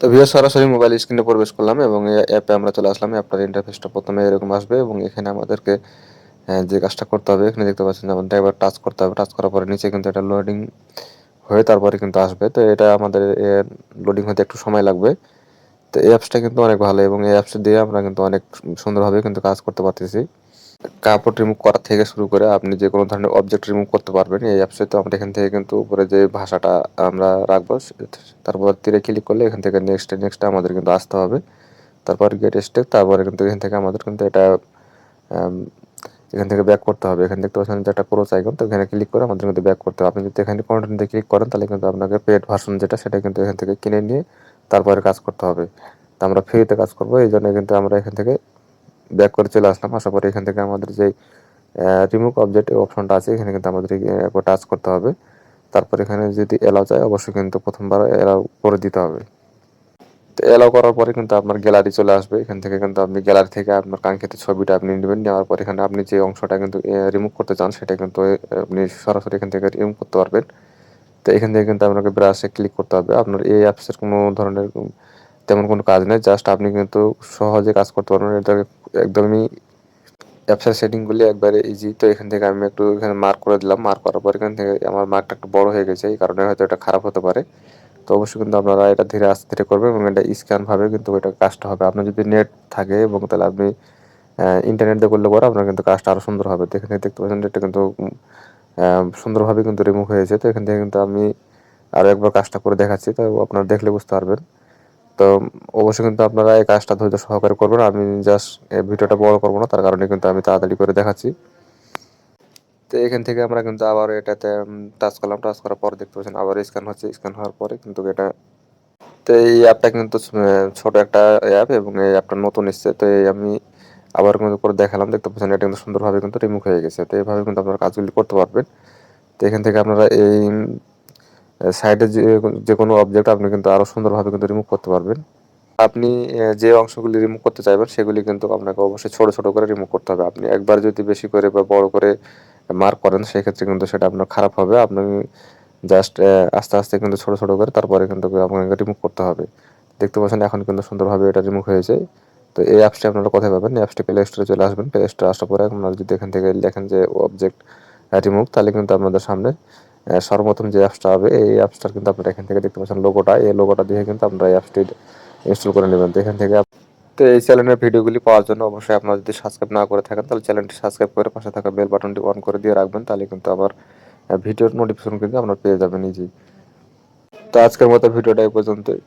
তো ভিডিও সরাসরি মোবাইল স্ক্রিনে প্রবেশ করলাম এবং এই অ্যাপে আমরা চলে আসলাম। অ্যাপটার ইন্টারফেসটা প্রথমে এরকম আসবে এবং এখানে আমাদেরকে যে কাজটা করতে হবে, এখানে দেখতে পাচ্ছেন যেমন ড্রাইভার টাচ করতে হবে। টাচ করার পরে নিচে কিন্তু এটা লোডিং হয়ে তারপরে কিন্তু আসবে। তো এটা আমাদের লোডিং হতে একটু সময় লাগবে। তো এই অ্যাপসটা কিন্তু অনেক ভালো এবং এই অ্যাপসটা দিয়ে আমরা কিন্তু অনেক সুন্দরভাবে কিন্তু কাজ করতে পারতেছি। কাপড় রিমুভ করা থেকে শুরু করে আপনি যে কোনো ধরনের অবজেক্ট রিমুভ করতে পারবেন, এই অ্যাপসে তো আমরা এখান থেকে কিন্তু উপরে যে ভাষাটা আমরা রাখব, তারপর তীরে ক্লিক করলে এখান থেকে নেক্সট নেক্সট আমাদের কিন্তু আসতে হবে। তারপর গেট স্টেপ তারপরে কিন্তু এখান থেকে আমাদের কিন্তু এটা এখান থেকে ব্যাক করতে হবে। এখান থেকে পাচ্ছেন যে একটা ক্রোচ আইকন তো এখানে ক্লিক করে আমাদের কিন্তু ব্যাক করতে হবে। আপনি যদি এখানে কন্টেন্টে ক্লিক করেন, তাহলে কিন্তু আপনাকে পেড ভার্সন যেটা, সেটা কিন্তু এখান থেকে কিনে নিয়ে তারপরে কাজ করতে হবে। তো আমরা ফ্রিতে কাজ করব, এই জন্য কিন্তু আমরা এখান থেকে ব্যাক করে চলে আসলাম। আসার পরে এখান থেকে আমাদের যে রিমুভ অবজেক্ট অপশনটা আছে, এখানে কিন্তু আমাদের একবার টাচ করতে হবে। তারপর এখানে যদি এলাও চায়, অবশ্যই কিন্তু প্রথমবার এলাও করে দিতে হবে। তো এলাও করার পরে কিন্তু আপনার গ্যালারি চলে আসবে। এখান থেকে কিন্তু আপনি গ্যালারি থেকে আপনার কাঙ্ক্ষিত ছবিটা আপনি নেবেন। নেওয়ার পর এখানে আপনি যে অংশটা কিন্তু রিমুভ করতে চান, সেটা কিন্তু আপনি সরাসরি এখান থেকে রিমুভ করতে পারবেন। তো এখান থেকে কিন্তু আপনাকে ব্রাশে ক্লিক করতে হবে। আপনার এই অ্যাপসের কোনো ধরনের তেমন কোনো কাজ নেই। জাস্ট আপনি কিন্তু সহজে কাজ করতে পারবেন। এটা একদমই অ্যাপসের সেটিংগুলি একবারে ইজি তো এখান থেকে আমি একটু এখানে মার্ক করে দিলাম। মার্ক করার পর এখান থেকে আমার মার্কটা একটু বড় হয়ে গেছে। এই কারণে হয়তো এটা খারাপ হতে পারে। তো অবশ্যই কিন্তু আপনারা এটা ধীরে আস্তে ধীরে করবেন এবং এটা স্ক্যান ভাবে কিন্তু এটা কাজটা হবে। আপনার যদি নেট থাকে এবং তাহলে আপনি ইন্টারনেট দিয়ে করলে পরে আপনার কিন্তু কাজটা আরও সুন্দর হবে। তো এখানে দেখতে পাচ্ছেন, এটা কিন্তু সুন্দরভাবে কিন্তু রিমুভ হয়েছে তো এখান থেকে কিন্তু আমি আরও একবার কাজটা করে দেখাচ্ছি। তো আপনারা দেখলে বুঝতে পারবেন। তো অবশ্যই কিন্তু আপনারা এই কাজটা ধৈর্য সহকারে করবেন। আমি জাস্ট এই ভিডিওটা বড় করব না, তার কারণে কিন্তু আমি তাড়াতাড়ি করে দেখাচ্ছি। তো এখান থেকে আমরা কিন্তু আবার এটাতে টাচ করলাম। টাচ করার পর দেখতে পাচ্ছেন, আবার স্ক্যান হচ্ছে। স্ক্যান হওয়ার পরে কিন্তু এটা, তো এই অ্যাপটা কিন্তু ছোট একটা অ্যাপ এবং এই অ্যাপটা নতুন এসছে। তো এই আমি আবার কিন্তু করে দেখালাম। দেখতে পাচ্ছেন, এটা কিন্তু সুন্দরভাবে কিন্তু রিমুভ হয়ে গেছে। তো এইভাবে কিন্তু আপনারা কাজগুলি করতে পারবেন। তো এখান থেকে আপনারা এই সাইডে যে যে কোনো অবজেক্ট আপনি কিন্তু আরও সুন্দরভাবে কিন্তু রিমুভ করতে পারবেন। আপনি যে অংশগুলি রিমুভ করতে চাইবেন, সেগুলি কিন্তু আপনাকে অবশ্যই ছোট ছোট করে রিমুভ করতে হবে। আপনি একবার যদি বেশি করে বা বড় করে মার্ক করেন, সেক্ষেত্রে কিন্তু সেটা আপনার খারাপ হবে। আপনি জাস্ট আস্তে আস্তে কিন্তু ছোট ছোট করে তারপরে কিন্তু আপনাকে রিমুভ করতে হবে। দেখতে পাচ্ছেন, এখন কিন্তু সুন্দরভাবে এটা রিমুভ হয়েছে। তো এই অ্যাপসটি আপনারা কোথায় পাবেন? এই অ্যাপসটি প্লে স্টোরে চলে আসবেন। প্লে স্টোরে আসার পরে আপনারা যদি এখান থেকে লেখেন যে অবজেক্ট রিমুভ তাহলে কিন্তু আপনাদের সামনে সর্বপ্রথম যে অ্যাপসটা হবে, এই অ্যাপসটার কিন্তু আপনারা এখান থেকে দেখতে পাচ্ছেন লোগোটা এই লোগোটা দিয়ে কিন্তু আপনারা এই অ্যাপসটি ইনস্টল করে নেবেন। তো এখান থেকে তো এই চ্যানেলের ভিডিওগুলি পাওয়ার জন্য অবশ্যই আপনারা যদি সাবস্ক্রাইব না করে থাকেন, তাহলে চ্যানেলটি সাবস্ক্রাইব করে পাশে থাকা বেল বাটনটি অন করে দিয়ে রাখবেন, তাহলে কিন্তু আবার ভিডিওর নোটিফিকেশন কিন্তু আপনারা পেয়ে যাবেন নিজেই তো আজকের মতো ভিডিওটা এই পর্যন্তই।